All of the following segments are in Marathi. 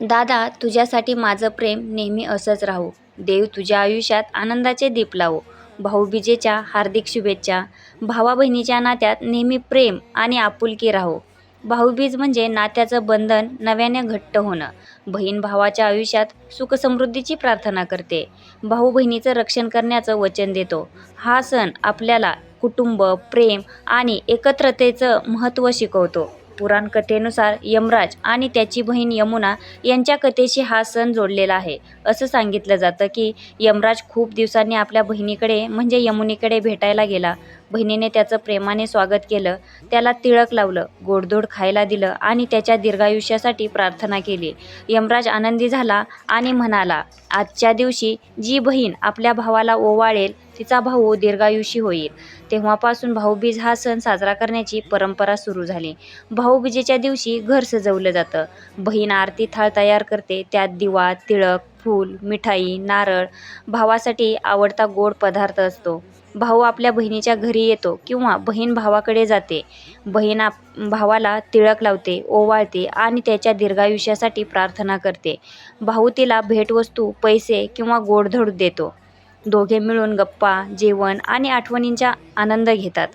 दादा तुझ्यासाठी माझं प्रेम नेहमी असंच राहू. देव तुझ्या आयुष्यात आनंदाचे दीप लावो. भाऊबीजेच्या हार्दिक शुभेच्छा. भावा बहिणीच्या नात्यात नेहमी प्रेम आणि आपुलकी राहो. भाऊबीज म्हणजे नात्याचं बंधन नव्याने घट्ट होणं. बहीण भावाच्या आयुष्यात सुखसमृद्धीची प्रार्थना करते. भाऊ बहिणीचं रक्षण करण्याचं वचन देतो. हा सण आपल्याला कुटुंब प्रेम आणि एकत्रतेचं महत्त्व शिकवतो. पुराण कथेनुसार यमराज आणि त्याची बहीण यमुना यांच्या कथेशी हा सण जोडलेला आहे. असं सांगितलं जातं की यमराज खूप दिवसांनी आपल्या बहिणीकडे म्हणजे यमुनेकडे भेटायला गेला. बहिणीने त्याचं प्रेमाने स्वागत केलं. त्याला तिळक लावलं गोडधोड खायला दिलं आणि त्याच्या दीर्घायुष्यासाठी प्रार्थना केली. यमराज आनंदी झाला आणि म्हणाला आजच्या दिवशी जी बहीण आपल्या भावाला ओवाळेल तिचा भाऊ दीर्घायुषी होईल. तेव्हापासून भाऊबीज हा सण साजरा करण्याची परंपरा सुरू झाली. भाऊबीजेच्या दिवशी घर सजवलं जातं. बहीण आरती थाळ तयार करते त्यात दिवा तिळक फूल मिठाई नारळ भावासाठी आवडता गोड पदार्थ असतो. भाऊ आपल्या बहिणीच्या घरी येतो किंवा बहीण भावाकडे जाते. बहीण आप भावाला तिळक लावते ओवाळते आणि त्याच्या दीर्घायुष्यासाठी प्रार्थना करते. भाऊ तिला भेटवस्तू पैसे किंवा गोडधोड देतो. दोघे मिळून गप्पा जेवण आणि आठवणींचा आनंद घेतात.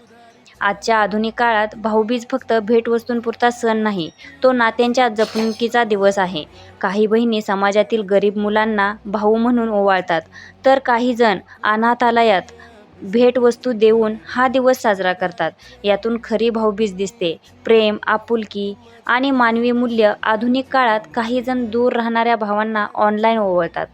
आजच्या आधुनिक काळात भाऊबीज फक्त भेटवस्तूंपुरता सण नाही तो नात्यांच्या जपणुकीचा दिवस आहे. काही बहिणी समाजातील गरीब मुलांना भाऊ म्हणून ओवाळतात तर काही जण अनाथालयात भेटवस्तू देऊन हा दिवस साजरा करतात. यातून खरी भाऊबीज दिसते. प्रेम आपुलकी आणि मानवी मूल्य आधुनिक काळात काही जण दूर राहणाऱ्या भावांना ऑनलाईन ओवाळतात.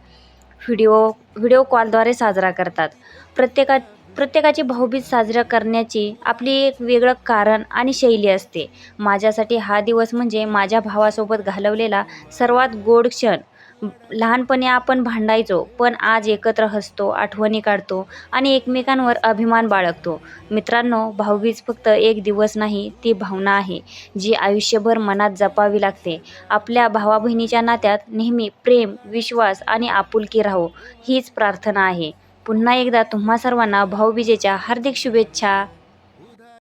व्हिडिओ व्हिडिओ कॉलद्वारे साजरा करतात. प्रत्येका प्रत्येकाची भाऊबीज साजरा करण्याची आपली एक वेगळं कारण आणि शैली असते. माझ्यासाठी हा दिवस म्हणजे माझ्या भावासोबत घालवलेला सर्वात गोड क्षण. लहानपणी आपण भांडायचो पण आज एकत्र हसतो आठवणी काढतो आणि एकमेकांवर अभिमान बाळगतो. मित्रांनो भाऊबीज फक्त एक दिवस नाही ती भावना आहे जी आयुष्यभर मनात जपावी लागते. आपल्या भावा बहिणीच्या नात्यात नेहमी प्रेम विश्वास आणि आपुलकी राहो हीच प्रार्थना आहे. पुन्हा एकदा तुम्हा सर्वांना भाऊबीजेच्या हार्दिक शुभेच्छा.